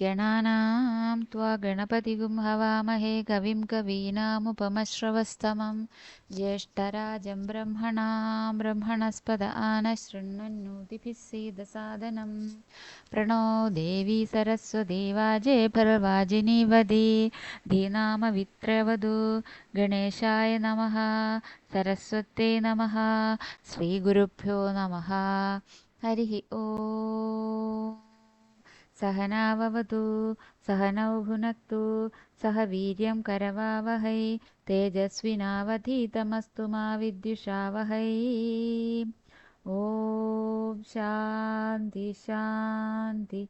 गणानां त्वा गणपतिगुं हवामहे कविं कवीनामुपमश्रवस्तमं। ज्येष्ठराजं ब्रह्मणां ब्रह्मणस्पद आनशृण्वन्नोतिभिः सीदसादनं। प्रणो देवी सरस्वदेवाजे फलवाजिनीवदे धीनामवित्रवधू गणेशाय नमः सरस्वत्यै नमः श्रीगुरुभ्यो नमः। हरिः ॐ सहनाववतु सहनौ भुनक्तु सह वीर्यं करवावहै तेजस्विनावधीतमस्तु मा विद्युषावहै। ॐ शान्ति शान्ति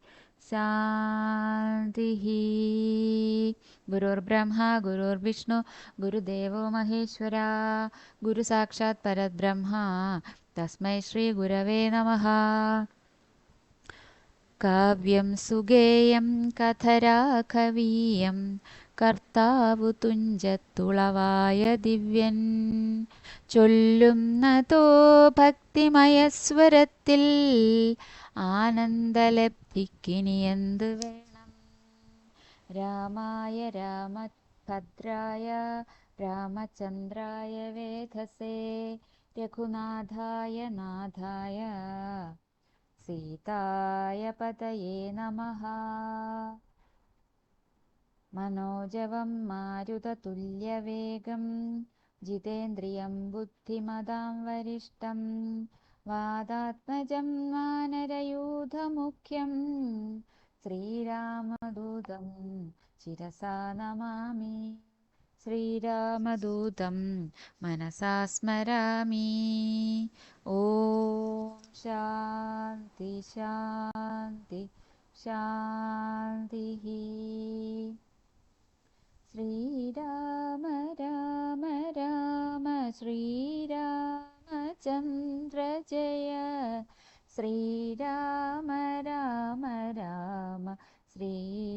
शान्तिः। गुरुर्ब्रह्मा गुरुर्विष्णु गुरुदेवो महेश्वरा गुरुसाक्षात् परब्रह्मा तस्मै श्रीगुरवे नमः കാവ്യം സുഗേയം കഥരാഘവീയം കർത്താവു തുഞ്ചത്തുളവായ ദിവ്യൻ. ചൊല്ലുന്നതോ ഭക്തിമയസ്വരത്തിൽ ആനന്ദലബ്ധിക്കിനിയെന്ത് വേണം? രാമായ രാമഭദ്രായ രാമചന്ദ്രായ വേധസേ രഘുനാഥായ നാഥായ. सीताय पतये नमः। मनोजवं मारुततुल्यवेगं जितेन्द्रियं बुद्धिमदां वरिष्ठं वादात्मजं मानरयूधमुख्यं श्रीरामदूतं शिरसा नमामि। श्रीरामदूतं मनसा स्मरामि। ഓം ശാന്തി ശാന്തി ശാന്തി ശ്രീരാമ രാമ രാമ ശ്രീരാമചന്ദ്ര ജയ ശ്രീരാമ രാമ രാമ ശ്രീരാമഭദ്ര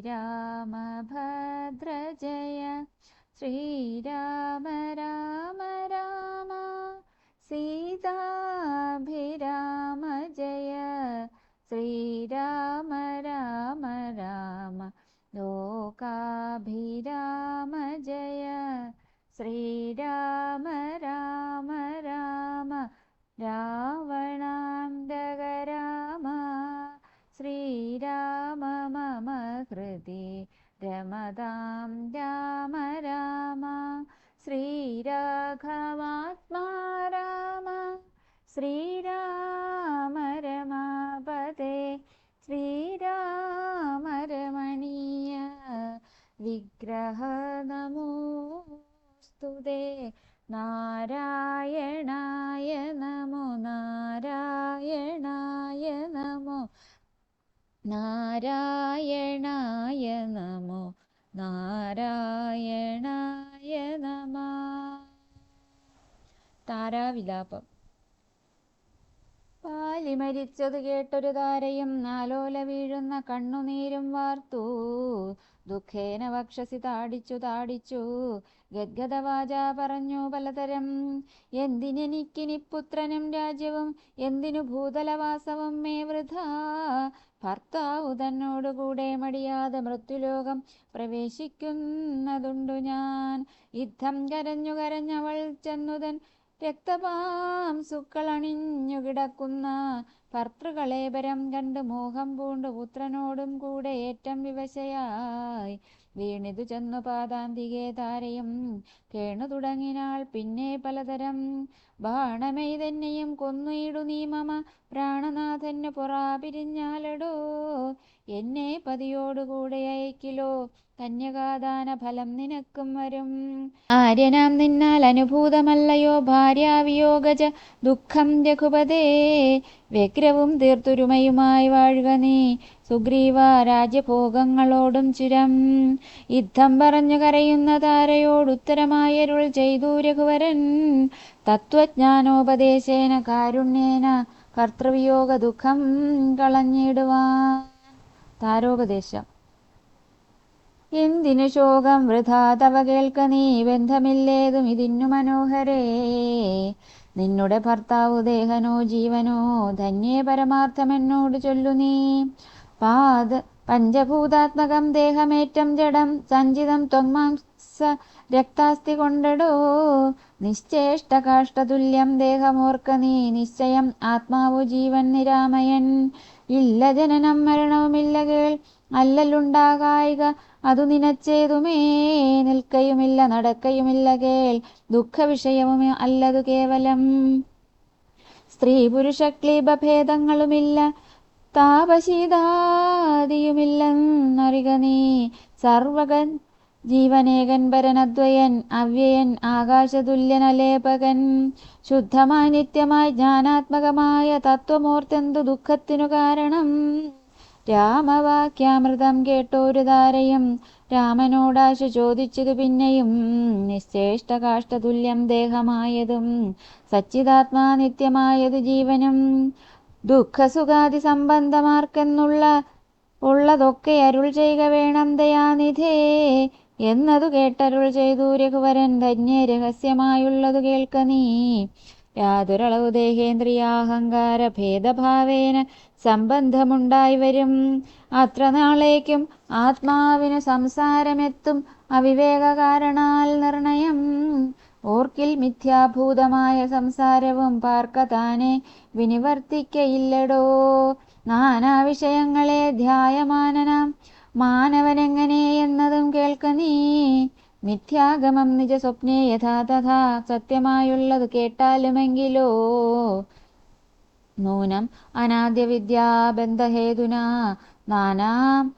ജയ ശ്രീരാമ രാമ രാമ സീതാഭിരാമ ജയ ശ്രീരാമ നാരായണായ നമ. താരാവിലാപം. പാലി മരിച്ചത് കേട്ടൊരു താരയും നാലോല വീഴുന്ന കണ്ണുനീരും വാർത്തു. ദുഃഖേന വക്ഷസി താടിച്ചു താടിച്ചു. ഗദ്ഗദവാച പറഞ്ഞു പലതരം. എന്തിനെനിക്കിനി പുത്രനും രാജ്യവും എന്തിനു ഭൂതലവാസവും മേ വൃഥ. ഭർത്താവു തന്നോടുകൂടെ മടിയാതെ മൃത്യുലോകം പ്രവേശിക്കുന്നതുണ്ടു ഞാൻ. യുദ്ധം കരഞ്ഞു കരഞ്ഞവൾ ചെന്നുതൻ രക്തപാം സുക്കളണിഞ്ഞു കിടക്കുന്ന ഭർത്തൃകളേപരം കണ്ട് മോഹം പൂണ്ടു പുത്രനോടും കൂടെ ഏറ്റം വിവശയായി. വീണിതു ചെന്നു പാതാന്തികെ താരയും. കേണു തുടങ്ങിനാൾ പിന്നെ പലതരം. ബാണമൈ തന്നെയും കൊന്നുയിടു നീ മമ. പ്രാണനാഥന് പുറ പിരിഞ്ഞാലടോ. എന്നെ പതിയോടുകൂടെ അയക്കിലോ. കന്യകാദാന ഫലം നിനക്കും വരും. ആര്യനാം നിന്നാൽ അനുഭൂതമല്ലയോ? ഭാര്യാവിയോഗജ ദുഃഖം രഘുപതേ. വ്യഗ്രവും തീർത്തുരുമയുമായി വാഴുക നീ. സുഗ്രീവ രാജ്യഭോഗങ്ങളോടും ചുരം. യുദ്ധം പറഞ്ഞു കരയുന്ന താരയോടുത്തരമായരുൾ ചെയ്തു രഘുവരൻ. തത്വജ്ഞാനോപദേശേന കാരുണ്യേന കർത്തൃവിയോഗ ദുഃഖം കളഞ്ഞിടുവാൻ. താരോപദേശം. എന്തിനു ശോകം? വൃഥാ തവ കേൾക്ക നീ. ബന്ധമില്ലേതും ഇതിന്നു മനോഹരേ. നിന്നുടെ ഭർത്താവു ദേഹനോ ജീവനോ ധന്യേ പരമാർത്ഥമെന്നോട് ചൊല്ലു നീ. പാദ പഞ്ചഭൂതാത്മകം ദേഹമേറ്റം ജഡം സഞ്ചിതം ത്വങ്മാംസ രക്താസ്തി കൊണ്ടടോ. നിശ്ചേഷ്ട കാഷ്ടതുല്യം ദേഹമോർക്ക നീ. നിശ്ചയം ആത്മാവു ജീവൻ നിരാമയൻ. ഇല്ല ജനനം മരണവുമില്ല കേൾ. അല്ലലുണ്ടാകായിക അതു നിനച്ചേതുമേ നിൽക്കയുമില്ല നടക്കയുമില്ല കേൾ. ദുഃഖവിഷയവും അല്ലതു കേവലം. സ്ത്രീ പുരുഷ ക്ലീബഭേദങ്ങളുമില്ല താപശീതാദിയുമില്ലെന്നറിക നീ. സർവകൻ ജീവനേകൻ പരനദ്വയൻ അവ്യയൻ ആകാശതുല്യനലേപകൻ. ശുദ്ധമായി നിത്യമായി ജ്ഞാനാത്മകമായ തത്വമോർത്തെന്തു ദുഃഖത്തിനു കാരണം? രാമവാക്യാമൃതം കേട്ടോരു താരയും രാമനോടാശ ചോദിച്ചതു പിന്നെയും നിശ്ചേഷ്ട കാഷ്ടതുല്യം ദേഹമായതും സച്ചിതാത്മാ നിത്യമായതു ജീവനും ദുഃഖസുഖാതി സംബന്ധമാർക്കെന്നുള്ള ഉള്ളതൊക്കെ അരുൾ ചെയ്യുക വേണം ദയാനിധേ എന്നതു കേട്ടരുൾ ചെയ്തു രഘുവരൻ ധന്യ രഹസ്യമായുള്ളതു കേൾക്ക നീ. യാതൊരളവു ദേഹേന്ദ്രിയാഹങ്കാര ഭേദഭാവേന സംബന്ധമുണ്ടായി വരും. അത്ര നാളേക്കും ആത്മാവിന് സംസാരമെത്തും അവിവേക കാരണാൽ നിർണയം. ഓർക്കിൽ മിഥ്യാഭൂതമായ സംസാരവും പാർക്ക താനെ വിനിവർത്തിക്കയില്ലടോ. നാനാ വിഷയങ്ങളെ ധ്യായമാനനാം. മാനവനെങ്ങനെ എന്നതും കേൾക്ക നീ. മിഥ്യാഗമം നിജ സ്വപ്നേ യഥാ തഥാ സത്യമായുള്ളത് കേട്ടാലുമെങ്കിലോ? നൂനം അനാദ്യ വിദ്യാബന്ധഹേതുന നാനാ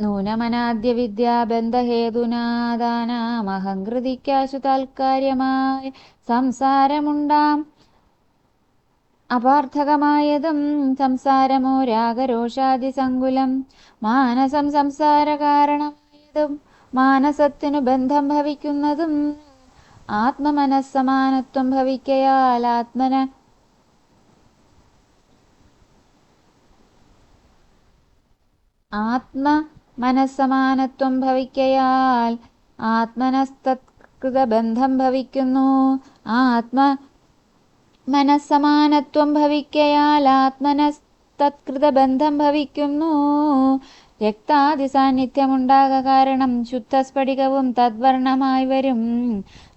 നൂനമനാദ്യ വിദ്യാബന്ധഹേതുനാദാനാമഹംകൃതിക്കാശു താൽക്കാര്യമായി സംസാരമുണ്ടാം. അപാർത്ഥകമായതും സംസാരമോ രാഗരോഷാദി സങ്കുലം മാനസം സംസാര കാരണമായതും മാനസത്തിനു ബന്ധം ഭവിക്കുന്നതും ആത്മമനസ്സമാനത്വം ഭവിക്കയാൽ ആത്മന. ആത്മ മനസ്സമാനത്വം ഭവിക്കയാൽ ആത്മനസ്തത്കൃത ബന്ധം ഭവിക്കുന്നു. ആത്മ മനസ്സമാനത്വം ഭവിക്കയാൽ ആത്മനസ്തത്കൃത ബന്ധം ഭവിക്കുന്നു. രക്താദി സാന്നിധ്യമുണ്ടാക കാരണം ശുദ്ധസ്ഫടികവും തദ്വർണമായി വരും.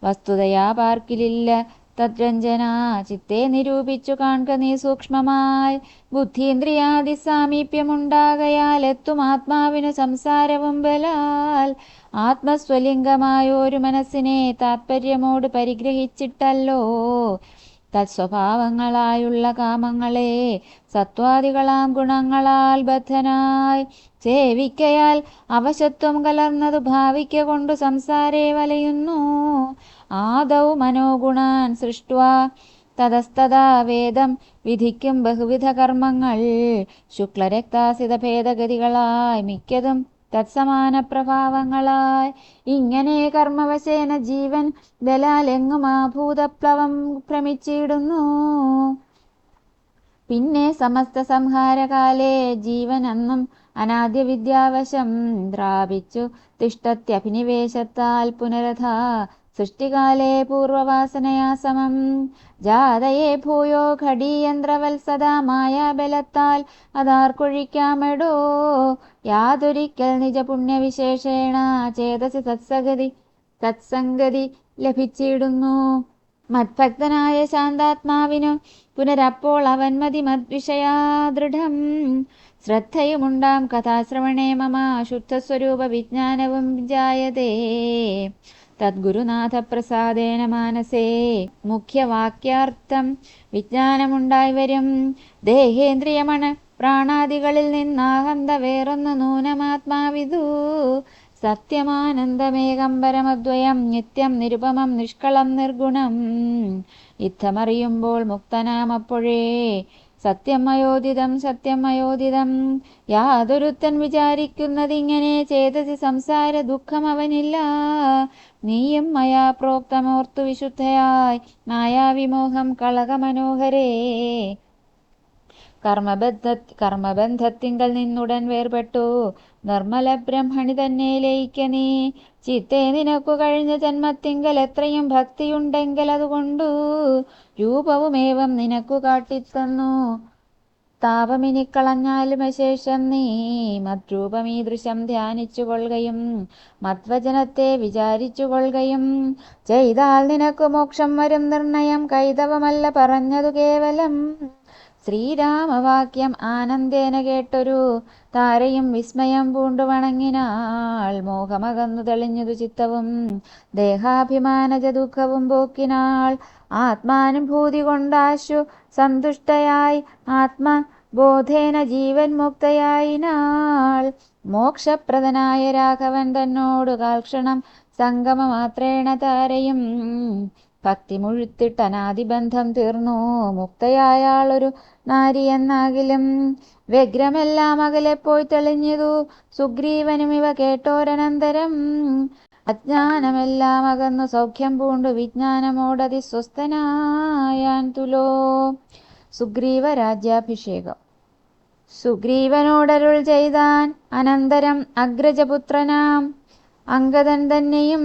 വസ്തുതയാ പാർക്കിലില്ല. തദ്രഞ്ജന ചിത്തെ നിരൂപിച്ചു കാൺക നീ സൂക്ഷ്മമായി. ബുദ്ധീന്ദ്രിയാദി സാമീപ്യമുണ്ടാകയാൽ എത്തും ആത്മാവിനു സംസാരവും ബലാൽ. ആത്മസ്വലിംഗമായ ഒരു മനസ്സിനെ താത്പര്യമോട് പരിഗ്രഹിച്ചിട്ടല്ലോ. തത്സ്വഭാവങ്ങളായുള്ള കാമങ്ങളെ സത്വാദികളാം ഗുണങ്ങളാൽ ബദ്ധനായി. സേവിക്കയാൽ അവശത്വം കലർന്നതു ഭാവിക്ക കൊണ്ടു സംസാരേ വലയുന്നു. ആദൗ മനോഗുണാൻ സൃഷ്ട്വാ. തതസ്തഥാ വേദം വിധിക്കും ബഹുവിധ കർമ്മങ്ങൾ. ശുക്ലരക്താസിത ഭേദഗതികളായി മിക്കതും തത്സമാന പ്രഭാവങ്ങളായി ഇങ്ങനെ കർമ്മവശേന ജീവൻ ബലാലെങ്ങും ആ ഭൂതപ്ലവം ഭ്രമിച്ചിടുന്നു. പിന്നെ സമസ്ത സംഹാരകാലേ ജീവൻ അന്നും അനാദ്യ വിദ്യാവശം ദ്രാപിച്ചു തിഷ്ടത്യഭിനിവേശത്താൽ പുനരഥ. സൃഷ്ടികാലേ പൂർവവാസനയാ സമം. ജാതയെ ഭൂയോ ഘടീയന്ത്രവത്സദാ മായാബലത്താൽ അതാർക്കൊഴിക്കാമെടോ? യാതൊരിക്കൽ നിജ പുണ്യവിശേഷേണ ചേതസി സത്സഗതി സത്സംഗതി ലഭിച്ചിടുന്നു. മത്ഭക്തനായ ശാന്താത്മാവിനു പുനരപ്പോൾ അവൻമതി മദ്വിഷയാ മദ്വിഷയാദൃഢം. ശ്രദ്ധയുമുണ്ടാം കഥാശ്രവണേ മമ. ശുദ്ധസ്വരൂപ വിജ്ഞാനവും ജായതേ തദ്ഗുരുനാഥപ്രസാദേന മാനസേ. മുഖ്യവാക്യാർത്ഥം വിജ്ഞാനമുണ്ടായി വരും. ദേഹേന്ദ്രിയമണ പ്രാണാദികളിൽ നിന്നാഹന്ത വേറൊന്ന് നൂനമാത്മാവിതു. സത്യമാനന്ദമേകം പരമദ്വയം നിത്യം നിരുപമം നിഷ്കളം നിർഗുണം. യുദ്ധമറിയുമ്പോൾ മുക്തനാമപ്പോഴേ സത്യം അയോദിതം സത്യം അയോദിതം യാതൊരുത്തൻ വിചാരിക്കുന്നതിങ്ങനെ ചേതസി സംസാര ദുഃഖം അവനില്ല. നീയും മയാ പ്രോക്തമോർത്തു വിശുദ്ധയായി. മായാവിമോഹം കളകമനോഹരേ. കർമ്മബന്ധ കർമ്മബന്ധത്തിങ്കൽ നിന്നുടൻ വേർപെട്ടു. നിർമ്മല ബ്രഹ്മണി തന്നെ ലയിക്ക നീ ചിത്തെ നിനക്കു കഴിഞ്ഞ ജന്മത്തിങ്കൽ എത്രയും ഭക്തിയുണ്ടെങ്കിൽ അതുകൊണ്ടു രൂപവുമേവം നിനക്കു കാട്ടിത്തന്നു. താപമിനി കളഞ്ഞാലും അശേഷം നീ മദ്രൂപമീദൃശം ധ്യാനിച്ചു കൊള്ളുകയും മദ്വചനത്തെ വിചാരിച്ചു കൊള്ളുകയും ചെയ്താൽ നിനക്ക് മോക്ഷം വരും നിർണയം കൈതവമല്ല പറഞ്ഞതു കേവലം. ശ്രീരാമവാക്യം ആനന്ദേന കേട്ടൊരു താരയും വിസ്മയം പൂണ്ടു വണങ്ങിനാൾ മോഹമകന്നു തെളിഞ്ഞതു ചിത്തവും ദേഹാഭിമാനജ ദുഃഖവും പോക്കിനാൾ ആത്മാനുഭൂതി കൊണ്ടാശു സന്തുഷ്ടയായി ആത്മബോധേന ജീവൻ മുക്തയായിനാൾ മോക്ഷപ്രദനായ രാഘവൻ തന്നോടു കാൽക്ഷണം സംഗമമാത്രേണ താരയും ഭക്തി മുഴുത്തിട്ട് അനാദിബന്ധം തീർന്നു. മുക്തയായാളൊരു നാരിയെന്നാകിലും വ്യഗ്രമെല്ലാം അകലെ പോയി തെളിഞ്ഞതു. സുഗ്രീവനും ഇവ കേട്ടോരനന്തരം അജ്ഞാനമെല്ലാം അകന്നു. സൗഖ്യം പൂണ്ടു വിജ്ഞാനമോടതി സ്വസ്ഥനായാൻ തുലോ. സുഗ്രീവ രാജ്യാഭിഷേകം സുഗ്രീവനോടരുൾ ചെയ്താൻ അനന്തരം അഗ്രജപുത്രനാം അങ്കദൻ തന്നെയും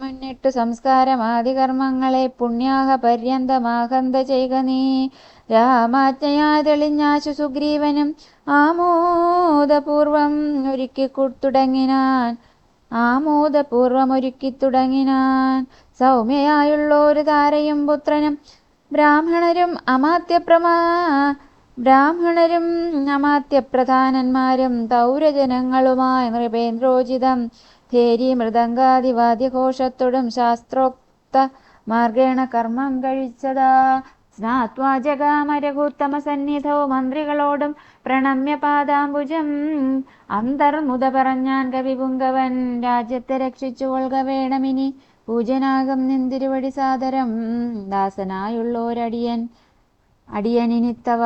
മുന്നിട്ടു സംസ്കാരമാദി കർമ്മങ്ങളെ പുണ്യാഹ പര്യന്തമാഹന്ത ചെയ്ക നീ. രാമാജ്ഞയാ തെളിഞ്ഞാശു സുഗ്രീവനും ആമോദപൂർവം ഒരുക്കി തുടങ്ങിനാൻ. ആമോദപൂർവം ഒരുക്കി തുടങ്ങിനാൻ. സൗമ്യയായുള്ള ഒരു താരയും പുത്രനും ബ്രാഹ്മണരും അമാത്യപ്രമാ ബ്രാഹ്മണരും അമാത്യപ്രധാനന്മാരും പൗരജനങ്ങളുമായി നൃപേന്ദ്രോചിതം ധേരി മൃദംഗാദിവാദ്യഘോഷത്തോടും ശാസ്ത്രോക്ത മാർഗേണ കർമ്മം കഴിച്ചതാ. സ്നാത്വാജകാമരകൂത്തമ സന്നിധോ മന്ത്രികളോടും പ്രണമ്യ പാദാംബുജം അന്തർമുത പറഞ്ഞാൻ കവിപുങ്കവൻ രാജ്യത്തെ രക്ഷിച്ചു കൊള്ളുക വേണമിനി. പൂജനാകം നിന്തിരുവടി സാദരം ദാസനായുള്ളോരടിയൻ അടിയനിനിത്തവ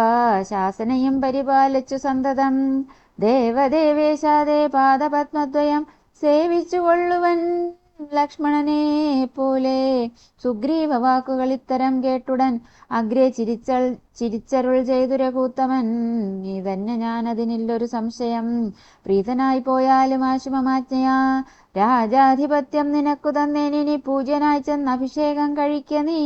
ശാസനയും പരിപാലിച്ചു സന്തതം. ദേവദേവേശാദേ പാദപത്മദ്വയം സേവിച്ചു കൊള്ളുവൻ ലക്ഷ്മണനെ പോലെ. സുഗ്രീവ വാക്കുകൾ ഇത്തരം കേട്ടുടൻ അഗ്രേ ചിരിച്ചൾ ചിരിച്ചരുൾ ചെയ്തു രഘൂത്തമൻ. നീ തന്നെ ഞാൻ അതിനില്ലൊരു സംശയം. പ്രീതനായി പോയാലും ആശുമമാജ്ഞയാ രാജാധിപത്യം നിനക്കു തന്നേനി പൂജ്യനായി ചെന്ന് അഭിഷേകം കഴിക്ക നീ.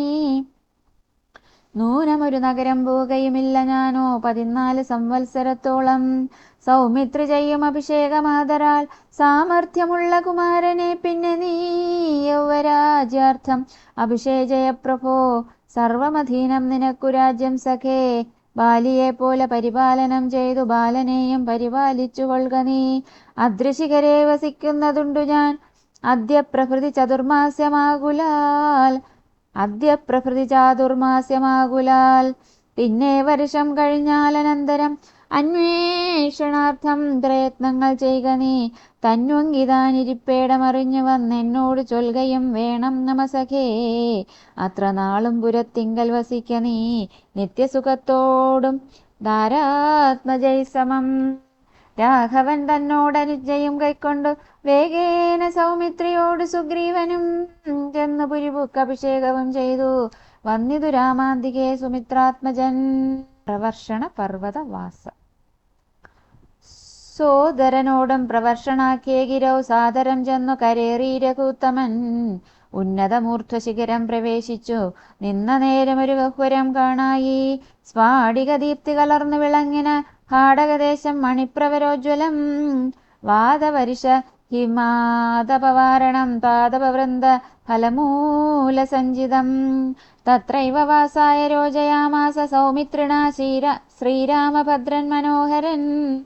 നൂനമൊരു നഗരം പോവുകയുമില്ല ഞാനോ. പതിനാല് സംവത്സരത്തോളം സൗമിത്രി ചെയ്യും അഭിഷേകമാതരാൽ. സാമർഥ്യമുള്ള കുമാരനെ പിന്നെ നീ യൗവരാജ്യാർത്ഥം. അഭിഷേചയ പ്രഭോ സർവമധീനം നിനക്കു രാജ്യം സഖേ. ബാലിയെ പോലെ പരിപാലനം ചെയ്തു ബാലനെയും പരിപാലിച്ചു കൊള്ളുക നീ. അദൃശികരെ വസിക്കുന്നതുണ്ടു ഞാൻ. അദ്യ പ്രഭൃതി ചതുർമാസ്യമാകുലാൽ അദ്യ പ്രഭൃതി ചാതുർമാസ്യമാകുലാൽ. പിന്നെ വർഷം കഴിഞ്ഞാൽ അനന്തരം അന്വേഷണാർത്ഥം പ്രയത്നങ്ങൾ ചെയ്യുക നീ. തന്വങ്കിതാനിരിപ്പേടമറിഞ്ഞു വന്നെന്നോട് ചൊൽകയും വേണം നമസഖേ. അത്ര നാളും പുരത്തിങ്കൽ വസിക്ക നീ. നിത്യസുഖത്തോടും ധാരാത്മജൈസമം രാഘവൻ തന്നോടനുജയും കൈക്കൊണ്ടു വേഗേന സൗമിത്രിയോട് സുഗ്രീവനും ചെന്ന് പുരിപുക്ക് അഭിഷേകവും ചെയ്തു. വന്നിതു രാമാന്തികെ സുമിത്രാത്മജൻ. പ്രവർഷണ പർവതവാസം. സോദരനോടും പ്രവർഷണാക്കിയ ഗിരൗ സാദരം ചെന്നു കരേറി രഘുത്തമൻ. ഉന്നതമൂർധ്വശിഖരം പ്രവേശിച്ചു. നിന്ന നേരം ഒരു ബഹുരം കാണായി. സ്ഫാടിക ദീപ്തി കലർന്നു വിളങ്ങിന ഹാടകദേശം മണിപ്രവരോജ്വലം. വാദവരിഷ ഹിമാദപവാരണം താതപവൃന്ദ ഫലമൂലസഞ്ചിതം. തത്രൈവ വാസായ രോജയാമാസ സൗമിത്രിണ ശ്രീര ശ്രീരാമഭദ്രൻ മനോഹരൻ.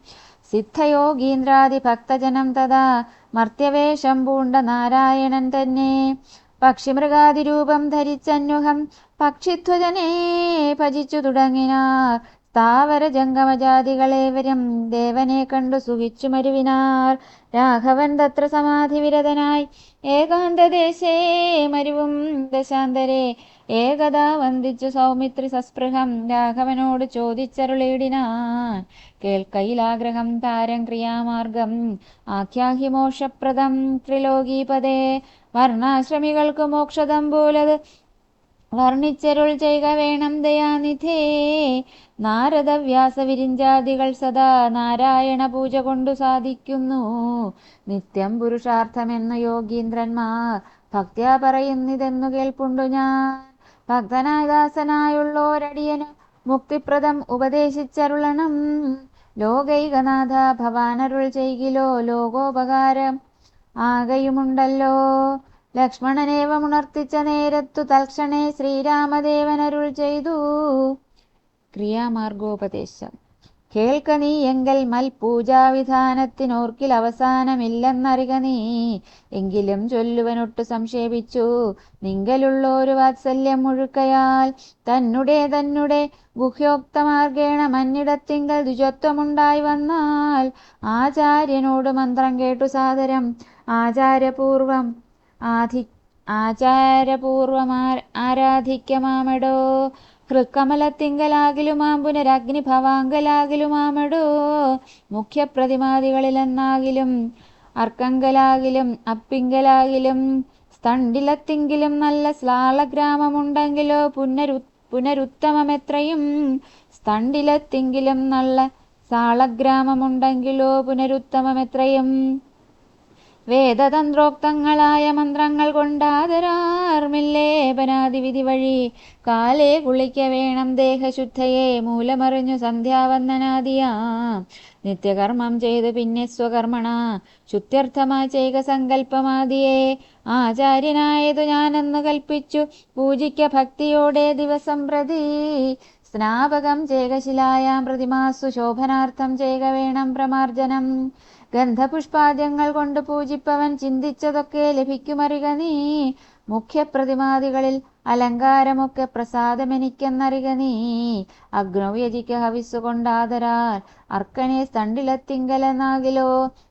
സിദ്ധയോഗീന്ദ്രാദിഭക്തജനം തഥാ മർത്യവേഷം പൂണ്ട നാരായണൻ തന്നെ. പക്ഷിമൃഗാതിരൂപം ധരിച്ചന്യുഹം പക്ഷിധ്വജനെ ഭജിച്ചു തുടങ്ങിനാർ. സ്ഥാവര ജംഗമജാതികളേവരും ദേവനെ കണ്ടു സുഖിച്ചു മരുവിനാർ. രാഘവൻ തത്ര സമാധി വിരതനായി ഏകാന്തദേശേ മരുവും ദശാന്തരെ. ഏകദാ വന്ദിച്ചു സൗമിത്രി സസ്പൃഹം. രാഘവനോട് ചോദിച്ചരുളിയിടിനാൻ. കേൾക്കയിലാഗ്രഹം താരം ക്രിയാമാർഗം. ആഖ്യാഹി മോക്ഷപ്രദം ത്രിലോകീപദേ വർണാശ്രമികൾക്ക് മോക്ഷതം പോലത് വർണിച്ചരുൾ ചെയ്യുക വേണം ദയാനിധേ. നാരദ വ്യാസവിരിഞ്ചാദികൾ സദാ നാരായണ പൂജ കൊണ്ടു സാധിക്കുന്നു. നിത്യം പുരുഷാർത്ഥമെന്ന യോഗീന്ദ്രന്മാർ ഭക്തിയ പറയുന്നിതെന്നു കേൾപ്പുണ്ടു ഞാൻ. ഭക്തനായ ദാസനായുള്ളോരടിയന് മുക്തിപ്രദം ഉപദേശിച്ചരുളണം. ലോകൈകനാഥ ഭവാനരുൾ ചെയ്കിലോ ലോകോപകാരം ആകയുമുണ്ടല്ലോ. ലക്ഷ്മണനേവമുണർത്തിച്ച നേരത്തു തൽക്ഷണേ ശ്രീരാമദേവനരുൾ ചെയ്തു. ക്രിയാമാർഗോപദേശം. കേൾക്ക നീ എങ്കൽ മൽ പൂജാവിധാനത്തിനോർക്കിൽ അവസാനമില്ലെന്നറിക നീ. എങ്കിലും ചൊല്ലുവനൊട്ടു സംക്ഷേപിച്ചു നിങ്കലുള്ളൊരു വാത്സല്യം മുഴുക്കയാൽ തന്നെ തന്നെ ഗുഹ്യോക്തമാർഗേണ മന്നിടത്തിങ്കൽ ദ്വിജത്വമുണ്ടായി വന്നാൽ ആചാര്യനോട് മന്ത്രം കേട്ടു സാദരം. ആചാരപൂർവം ആധി ആചാരപൂർവം ആരാധിക്കമാമടോ. ഹൃക്കമലത്തിങ്കലാകിലുമാം പുനരഗ്നി ഭവാങ്കലാകിലുമാമടോ മുഖ്യപ്രതിമാദികളിലെന്നാകിലും അർക്കങ്കലാകിലും അപ്പിങ്കലാകിലും സ്തണ്ടിലത്തിങ്കിലും നല്ല സ്ലാളഗ്രാമമുണ്ടെങ്കിലോ പുനരു പുനരുത്തമമെത്രയും സ്തണ്ടിലത്തിങ്കിലും നല്ല സാളഗ്രാമമുണ്ടെങ്കിലോ പുനരുത്തമമെത്രയും വേദതന്ത്രോക്തങ്ങളായ മന്ത്രങ്ങൾ കൊണ്ടാദരാർമില്ലേപനാദി വിധി വഴി? കാലേ കുളിക്ക വേണം ദേഹശുദ്ധയെ മൂലമറിഞ്ഞു സന്ധ്യാവന്ദനാദിയാ. നിത്യകർമ്മം ചെയ്തു പിന്നെ സ്വകർമ്മണ. ശുദ്ധ്യർത്ഥമായി ചെയ്ക സങ്കല്പമാദിയെ. ആചാര്യനായതു ഞാനെന്നു കൽപ്പിച്ചു. പൂജിക്ക ഭക്തിയോടെ ദിവസം പ്രതി സ്നാപകം ചേകശിലായാം പ്രതിമാസു ശോഭനാർത്ഥം ജേകവേണം വേണം പ്രമാർജനം. ഗന്ധപുഷ്പാദ്യങ്ങൾ കൊണ്ട് പൂജിപ്പവൻ ചിന്തിച്ചതൊക്കെ ലഭിക്കുമറിക നീ. മുഖ്യപ്രതിമാദികളിൽ അലങ്കാരമൊക്കെ പ്രസാദമെനിക്കെന്നറിക നീ. അഗ്നവ്യജിക്ക് ഹവിസ്സു കൊണ്ടാദരാൽ അർക്കനെ തണ്ടിലെത്തിങ്കലെന്നാകിലോ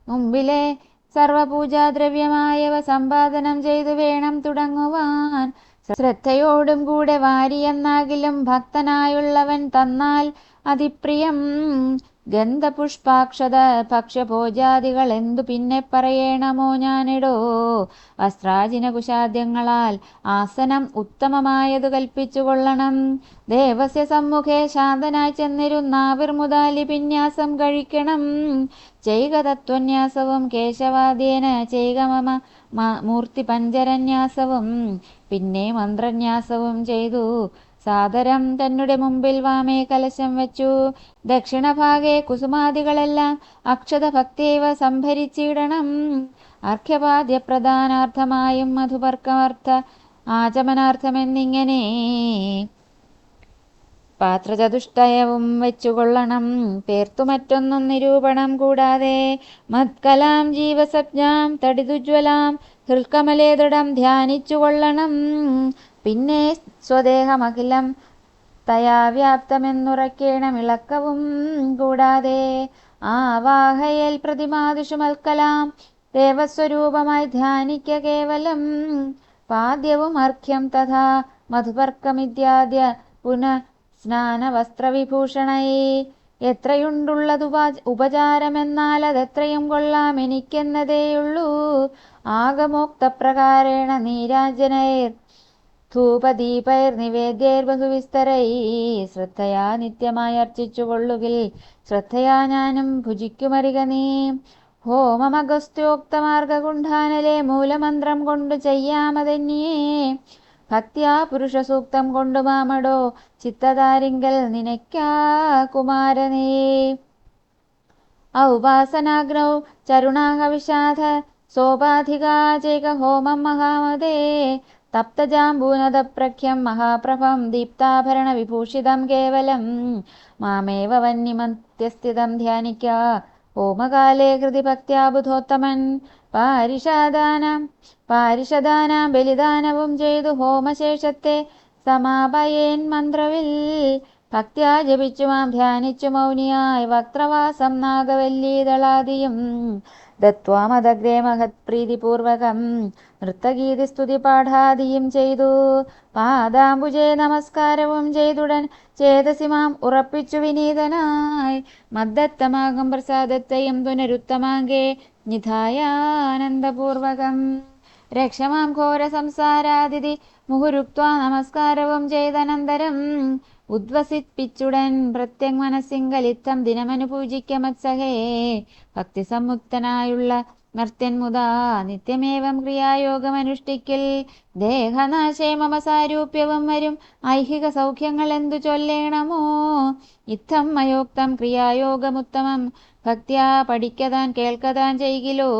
മുമ്പിലെ സർവപൂജാദ്രവ്യമായവ സമ്പാദനം ചെയ്തു വേണം തുടങ്ങുവാൻ. ശ്രദ്ധയോടും കൂടെ വാരിയെന്നാകിലും ഭക്തനായുള്ളവൻ തന്നാൽ അതിപ്രിയം. ഗന്ധപുഷ്പാക്ഷത ഭക്ഷ്യഭോജാദികൾ എന്തു പിന്നെ പറയണമോ ഞാനിടോ? വസ്ത്രാജിനകുശാദ്യങ്ങളാൽ ആസനം ഉത്തമമായതു കൽപ്പിച്ചു കൊള്ളണം ദേവസ്യ സമ്മുഖേ ശാന്തനായി ചെന്നിരുന്നാവിർമുതാലി പിന്യാസം കഴിക്കണം. ചെയ്ക തത്വന്യാസവും കേശവാദ്യേന ചെയ്ക മമ മൂർത്തി പഞ്ചരന്യാസവും പിന്നെ മന്ത്രന്യാസവും ചെയ്തു. സാദരം തന്നെ മുമ്പിൽ വാമേ കലശം വെച്ചു. ദക്ഷിണഭാഗെ കുസുമാദികളെല്ലാം അക്ഷത ഭക്തിയവ സംഭരിച്ചിടണം. അർഘ്യപാദ്യപ്രധാനാർത്ഥമായും മധുപർക്കമർത്ഥ ആചമനാർത്ഥമെന്നിങ്ങനെ പാത്രചതുഷ്ടയവും വെച്ചുകൊള്ളണം. പേർത്തു മറ്റൊന്നും നിരൂപണം കൂടാതെ മത്കലാം ജീവസജ്ഞാം തടിതുജ്വലാം ഹൃൽക്കമലേ ധ്യാനിച്ചുകൊള്ളണം. ധ്യാനിച്ചു കൊള്ളണം പിന്നെ സ്വദേഹമഖിലം തയാ വ്യാപ്തമെന്നുറക്കേണം ഇളക്കവും കൂടാതെ ആവാഹയൽ പ്രതിമാദിഷു മൽക്കലാം ദേവസ്വരൂപമായി ധ്യാനിക്ക കേവലം പാദ്യവും അർഘ്യം തഥാ മധുപർക്കമിത്യാദ്യ പുന സ്നാന വസ്ത്രവിഭൂഷണയെ എത്രയുണ്ടുള്ളത് ഉപചാരമെന്നാൽ അതെത്രയും കൊള്ളാം എനിക്കെന്നതേയുള്ളൂ. ആകമോക്തപ്രകാരേണ നീരാജനൈർ ധൂപദീപൈർ നിവേദ്യൈർ ബഹുവിസ്തരൈ ശ്രദ്ധയാ നിത്യമായി അർച്ചിച്ചു കൊള്ളുകിൽ ശ്രദ്ധയാ ഞാനും ഭുജിക്കുമറിക നീ. ഹോമമഗസ്ത്യോക്തമാർഗകുണ്ഠാനലെ മൂലമന്ത്രം കൊണ്ടു ചെയ്യാമതെന്നിയേ ഭക്തിയാ പുരുഷസൂക്തം കൊണ്ടു മാമടോ. ചിത്തതാരിങ്കൽ നിനയ്ക്കാ കുമാരനേ. ഔപാസനാഗ്രൗ ചരുണാഹവിഷാധ സോപാധികാചൈക ഹോമം മഹാമതേ. തപ്തജാംബൂനദപ്രഖ്യം മഹാപ്രഭം ദീപ്താഭരണ വിഭൂഷിതം കേവലം. മാമേവ വന്യമന്ത്യസ്ഥിതം ധ്യാനിക്ക. ഹോമകാലേ കൃതി ഭക്ത്യാ ബുധോത്തമൻ പാരിഷാദാനാം പാരിഷദാനാം ബലിദാനവും ചെയ്തു ഹോമശേഷത്തെ സമാപയേൻ മന്ത്രവിൽ. ഭക്ത്യാ ജപിച്ചു മാം ധ്യാനിച്ചു മൗനിയായി വക്രവാസം നാഗവല്ലീതളാദിയും. ദത്വാമദഗ്രേ മഹത്പ്രീതിപൂർവകം പാഠാദിയും ചെയ്തു. പാദാംബുജേ നമസ്കാരവും ചെയ്തുടൻ ചേതസി മാം ഉറപ്പിച്ചു വിനീതനായി. മദ്ദത്തമാകും പ്രസാദത്തെയും പുനരുത്തമാങ്കേ നിധായാനന്ദപൂർവകം. രക്ഷമാം ഘോര സംസാരാതിഥി മുഹുരുക്വാ നമസ്കാരവും ചെയ്തനന്തരം ഉദ്വസിപ്പിച്ചുടൻ പ്രത്യങ് മനസ്സിങ്കലിത്തം ദിനമനുപൂജിക്ക മത്സഹേ ഭക്തിസമുക്തനായുള്ള നർത്യൻ മുതാ നിത്യമേവം ക്രിയായോഗമനുഷ്ഠിക്കൽ. ദേഹനാശേ സാരൂപ്യവും വരും. ഐഹിക സൗഖ്യങ്ങൾ എന്തു ചൊല്ലേണമോ? ഇത്തം മയോക്തം ക്രിയായോഗമുത്തമം. ഭക്തിയാ പഠിക്കതാൻ കേൾക്കതാൻ ചെയ്കിലോ?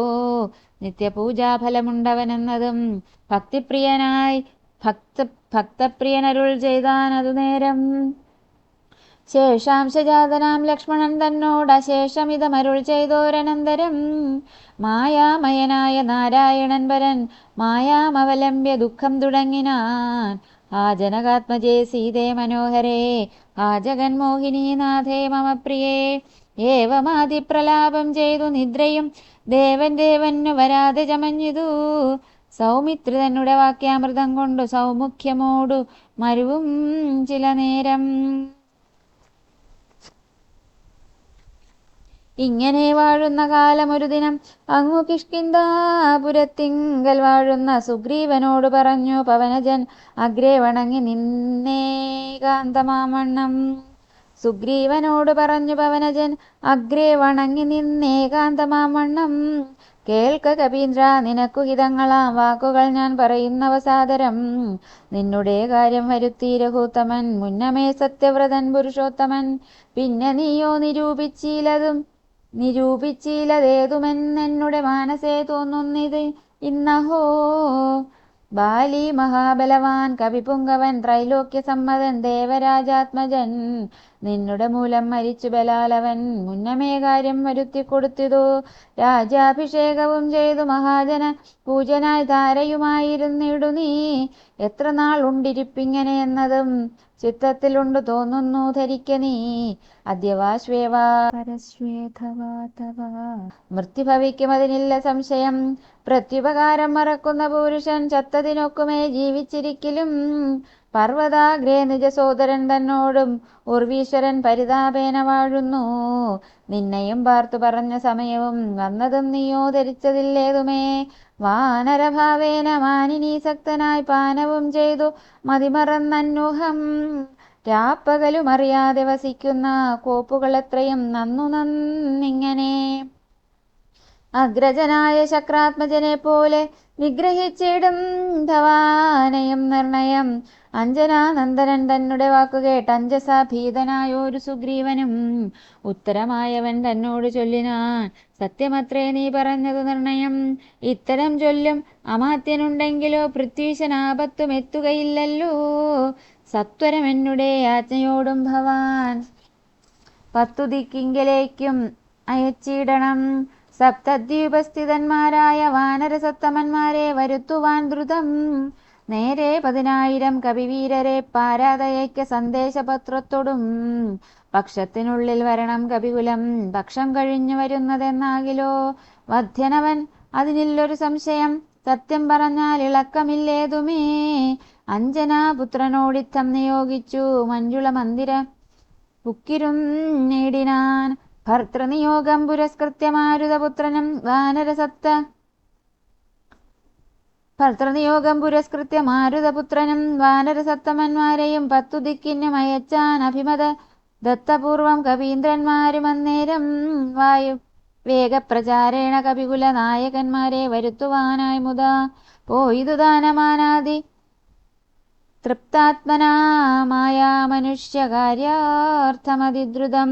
നിത്യപൂജാഫലമുണ്ടവനെന്നതും ഭക്തിപ്രിയനായി ഭക്ത ഭക്തപ്രിയനരുൾ ചെയ്താൻ അതു നേരം. ശേഷാംശജാതനാം ലക്ഷ്മണൻ തന്നോട് അശേഷമിതമരുൾ ചെയ്തോരനന്തരം. മായാമയനായ നാരായണൻ വരൻ മായാമവലംബ്യ ദുഃഖം തുടങ്ങിനാൻ. ആ ജനകാത്മജേ സീതേ മനോഹരേ ആ ജഗന്മോഹിനീനാഥേ മമ പ്രിയേ ഏവമാതിപ്രലാപം ചെയ്തു നിദ്രയും ദേവൻ ദേവന്നു വരാതെ ചമഞ്ഞിതു. സൗമിത്രിതന്നുടെ വാക്യാമൃതം കൊണ്ടു സൗമുഖ്യമോടു മരുവും ചില നേരം ഇങ്ങനെ വാഴുന്ന കാലം ഒരു ദിനം അങ്ങു കിഷ്കിന്താപുരത്തിങ്കൽ വാഴുന്ന സുഗ്രീവനോട് പറഞ്ഞു പവനജൻ അഗ്രേ വണങ്ങി നിന്നേകാന്തമാമണ്ണം സുഗ്രീവനോട് പറഞ്ഞു പവനജൻ അഗ്രേ വണങ്ങി നിന്നേകാന്തമാമണ്ണം കേൾക്ക കപീന്ദ്ര നിനക്കു ഹിതങ്ങളാം. വാക്കുകൾ ഞാൻ പറയുന്നവ സാദരം. നിന്നുടെ കാര്യം വരുത്തി രഘുത്തമൻ. മുന്നമേ സത്യവ്രതൻ പുരുഷോത്തമൻ. പിന്നെ നീയോ നിരൂപിച്ചീലതും നിരൂപിച്ചീലതേതുമെന്നെന്നുടെ മാനസേ തോന്നുന്നിത് ഇന്നഹോ. ബാലി മഹാബലവാൻ കവിപുങ്കവൻ ത്രൈലോക്യ സമ്മതൻ ദേവരാജാത്മജൻ. നിന്നുടെ മൂലം മരിച്ചു ബലാലവൻ. മുന്നമേ കാര്യം വരുത്തി കൊടുത്തിതോ രാജാഭിഷേകവും ചെയ്തു മഹാജന പൂജനായി ധാരയുമായിരുന്നിടു നീ. എത്ര നാൾ ഉണ്ടിരിപ്പിങ്ങനെ എന്നതും ചിത്തത്തിലുണ്ട് തോന്നുന്നു ധരിക്ക നീ. അദ്യവാശ്വേവാ. പരശ്വേധവാ മൃത്യു ഭവിക്കും അതിനില്ല സംശയം. പ്രത്യുപകാരം മറക്കുന്ന പുരുഷൻ ചത്തതിനൊക്കുമേ ജീവിച്ചിരിക്കലും. പർവതാഗ്രേ നിജ സോദരൻ തന്നോടും ഉർവീശ്വരൻ പരിതാപേന വാഴുന്നു. നിന്നെയും പാർത്തു പറഞ്ഞ സമയവും വന്നതും നീയോ ധരിച്ചതില്ലേതുമേ? വാനരഭാവേന മാനിനീ സക്തനായി പാനവും ചെയ്തു മതിമറന്നന്യൂഹം രാപ്പകലും അറിയാതെ വസിക്കുന്ന കോപ്പുകളത്രയും നന്നു നന്നിങ്ങനെ. അഗ്രജനായ ശക്രാത്മജനെ പോലെ നിഗ്രഹിച്ചിടും ധവാനയം നിർണയം. അഞ്ജനാനന്ദനൻ തന്നെ വാക്കുകേട്ട് അഞ്ജസ ഭീതനായൊരു സുഗ്രീവനും ഉത്തരമായവൻ തന്നോട് ചൊല്ലിനാൻ. സത്യമത്രേ നീ പറഞ്ഞത് നിർണയം. ഇത്തരം ചൊല്ലും അമാത്യനുണ്ടെങ്കിലോ പൃഥ്വീശനാപത്തും എത്തുകയില്ലല്ലോ. സത്വരം എന്നുടേ ആജ്ഞയോടും ഭവാൻ പത്തു ദിക്കിങ്കിലേക്കും അയച്ചിടണം. സപ്തദ്വീപസ്ഥിതന്മാരായ വാനരസത്തമന്മാരെ വരുത്തുവാൻ ദ്രുതം. നേരെ പതിനായിരം കവിവീരരെ പാരാതയയ്ക്ക് സന്ദേശപത്രത്തോടും. പക്ഷത്തിനുള്ളിൽ വരണം കവികുലം പക്ഷം കഴിഞ്ഞു വരുന്നതെന്നാകിലോ? വധ്യനവൻ അതിനില്ലൊരു സംശയം. സത്യം പറഞ്ഞാൽ ഇളക്കമില്ലേതുമേ? അഞ്ജനാപുത്രനോടിത്തം നിയോഗിച്ചു. മഞ്ജുള മന്ദിര ഉക്കിരും നേടിനാൻ ഭർത്തൃനിയോഗം പുരസ്കൃത്യ മാരുതപുത്രനും വാനരസത്ത. ഭർത്തൃനിയോഗം പുരസ്കൃത്യ മാരുതപുത്രനും വാനരസത്തമന്മാരെയും പത്തു ദിക്കിനും അയച്ചാൻ അഭിമത ദത്തപൂർവം കവീന്ദ്രന്മാരും അന്നേരം വായു വേഗപ്രചാരേണ കപികുല നായകന്മാരെ വരുത്തുവാനായി മുതാ പോയിതു ദാനമാനാദി. തൃപ്താത്മനാമായ മനുഷ്യകാര്യാർത്ഥമതിദ്രുതം.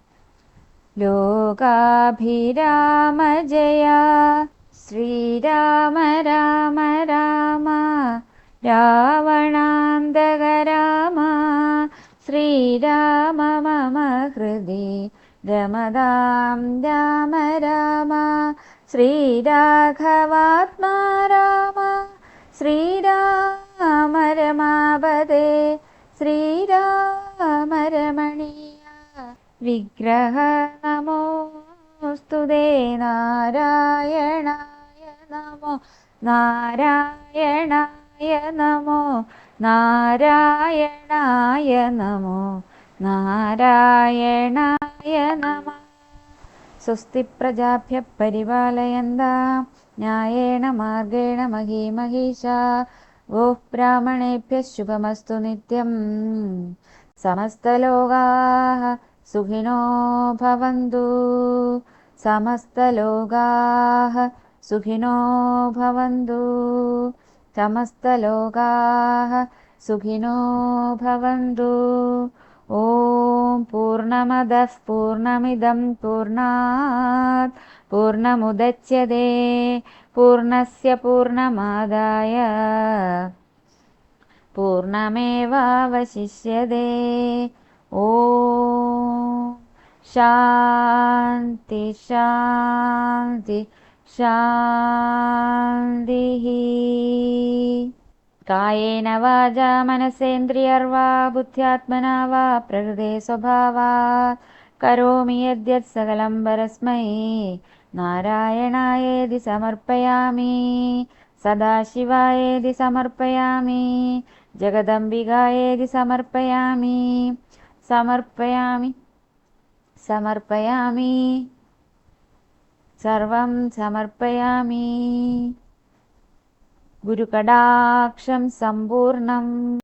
ലോകാഭിരാമ ജയ ശ്രീരാമ രാമ രാമ. രാവണാന്തക രാമ ശ്രീരാമ മമ ഹൃദി. രമതാം രാമ രാമ. ശ്രീരാഘവാത്മാ രാമ. ശ്രീരാമ രമാപദേ ശ്രീരാമ രമണീയ വിഗ്രഹ നമോസ്തുതേ നാരായണായ നമോ നാരായണായ നമോ നാരായണായ നമോ നാരായണായ നമ. സ്വസ്തി പ്രജാഭ്യ പരിപാലയന്ത ന്യായേണ മാർഗേണ മഹീമഹീശ ഗോഃ ബ്രാഹ്മണേഭ്യ ശുഭമസ്തു നിത്യം. സമസ്തലോകാः सुखिनो भवन्तु समस्तलोगाः सुखिनो भवन्तु समस्तलोगाः सुखिनो भवन्तु। ॐ पूर्णमदः पूर्णमिदं पूर्णात् पूर्णमुदच्यते पूर्णस्य पूर्णमादाय पूर्णमेवावशिष्यते। ॐ शान्ति शान्ति शान्तिः। कायेन वाजा मनसेन्द्रियर्वा बुद्ध्यात्मना वा प्रकृते स्वभावा। करोमि यद्यत् सकलं नारायणाय नारायणायेदि समर्पयामि। सदाशिवायेदि समर्पयामि। जगदम्बिकायेदि समर्पयामि। समर्पयामि। समर्पयामि। सर्वं समर्पयामि। गुरुकडाक्षं सम्पूर्णम्।